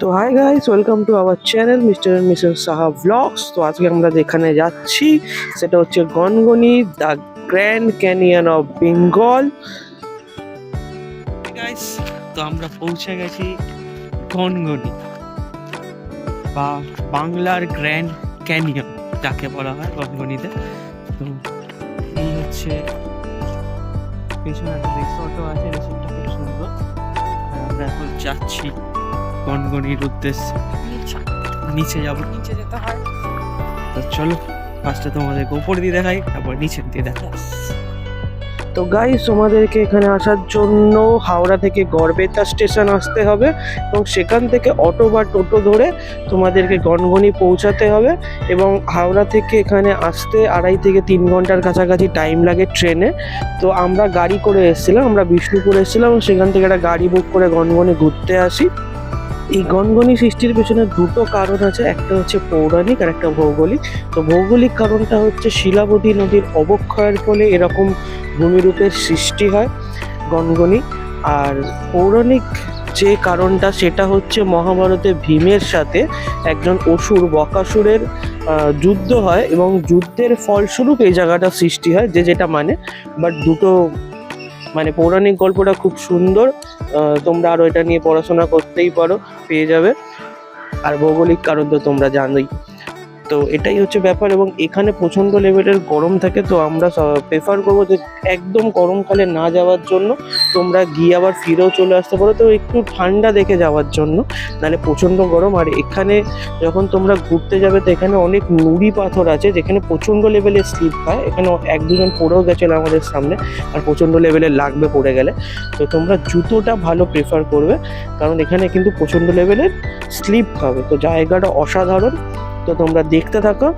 তো hi guys welcome to our channel mister and missus Saha vlogs তো আজকে আমরা যেখানে যাচ্ছি, সেটা হচ্ছে Gangani the grand canyon of Bengal guys তো আমরা পৌঁছে গেছি গনগনি, বা বাংলার গ্র্যান্ড ক্যানিয়ন যাকে বলা হয় গনগনিতে। তো এই হচ্ছে পেছনে একটা রিসর্টও আছে রিসর্টটা খুব সুন্দর। আমরা এখন যাচ্ছি গনগনির উদ্দেশ্যে। নিচে যাব। নিচে যেতে হয়। তো চলো ফার্স্টে তোমাদেরকে উপর দিয়ে দেখাই তারপর নিচের দিয়ে দেখাই। তো গাইস তোমাদেরকে এখানে আসার জন্য হাওড়া থেকে গড়বেতা স্টেশন আসতে হবে এবং সেখান থেকে অটো বা টোটো ধরে তোমাদেরকে গনগনি পৌঁছাতে হবে এবং হাওড়া থেকে এখানে আসতে আড়াই থেকে তিন ঘণ্টার কাছাকাছি টাইম লাগে ট্রেনে। তো আমরা গাড়ি করে এসেছিলাম আমরা বিষ্ণুপুর এসেছিলাম এবং সেখান থেকে একটা গাড়ি বুক করে গনগনি ঘুরতে আসি। এই গনগনি সৃষ্টির পেছনে দুটো কারণ আছে। একটা হচ্ছে পৌরাণিক আর একটা ভৌগোলিক। তো ভৌগোলিক কারণটা হচ্ছে শিলাবতী নদীর অবক্ষয়ের ফলে এরকম ভূমিরূপের সৃষ্টি হয় গনগনি। আর পৌরাণিক যে কারণটা, সেটা হচ্ছে মহাভারতে ভীমের সাথে একজন অসুর বকাসুরের যুদ্ধ হয় এবং যুদ্ধের ফলস্বরূপ এই জায়গাটা সৃষ্টি হয়, যে যেটা মানে। বাট দুটো মানে পৌরাণিক গল্পটা খুব সুন্দর। তোমরা আরও এটা নিয়ে পড়াশোনা করতেই পারো, পেয়ে যাবে। আর ভৌগোলিক কারণ তো তোমরা জানোই। তো এটাই হচ্ছে ব্যাপার এবং এখানে প্রচণ্ড লেভেলের গরম থাকে, তো আমরা প্রেফার করব যে একদম গরমকালে না যাওয়ার জন্য তোমরা গিয়ে আবার ফিরেও চলে আসতে পারো, তো একটু ঠান্ডা দেখে যাওয়ার জন্য। নাহলে প্রচণ্ড গরম, আর এখানে যখন তোমরা ঘুরতে যাবে তো এখানে অনেক নুড়ি পাথর আছে, যেখানে প্রচণ্ড লেভেলের স্লিপ হয়, এখানে এক দুজন পড়েও গেছিল আমাদের সামনে, আর প্রচণ্ড লেভেলের লাগবে পড়ে গেলে। তো তোমরা জুতোটা ভালো প্রেফার করবে, কারণ এখানে কিন্তু প্রচণ্ড লেভেলের স্লিপ হবে, তো জায়গাটা অসাধারণ। তো তোমরা দেখতে থাকো।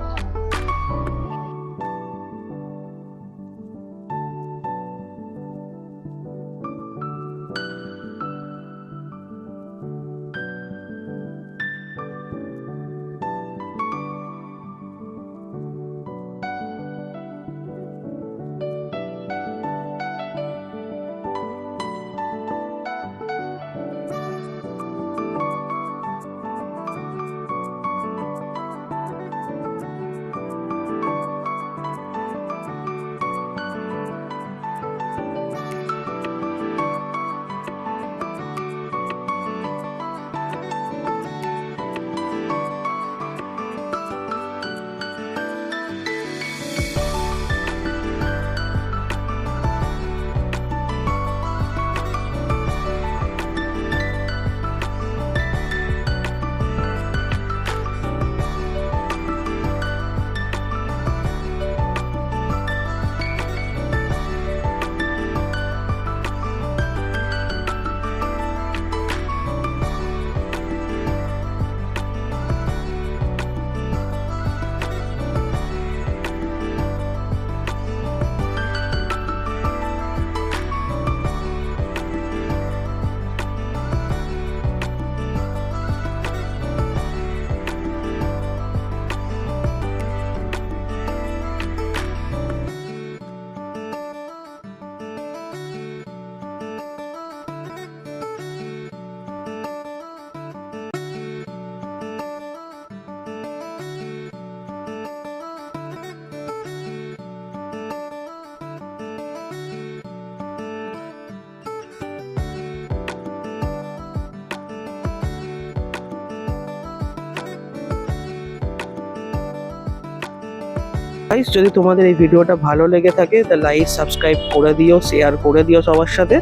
গাইস যদি তোমাদের এই ভিডিওটা ভালো লেগে থাকে তা লাইক সাবস্ক্রাইব করে দিও শেয়ার করে দিও সবার সাথে।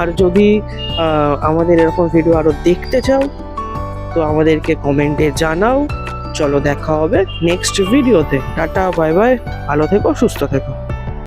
আর যদি আমাদের এরকম ভিডিও আরও দেখতে চাও, তো আমাদেরকে কমেন্টে জানাও। চলো দেখা হবে নেক্সট ভিডিওতে টাটা বাই বাই ভালো থেকো, সুস্থ থেকো।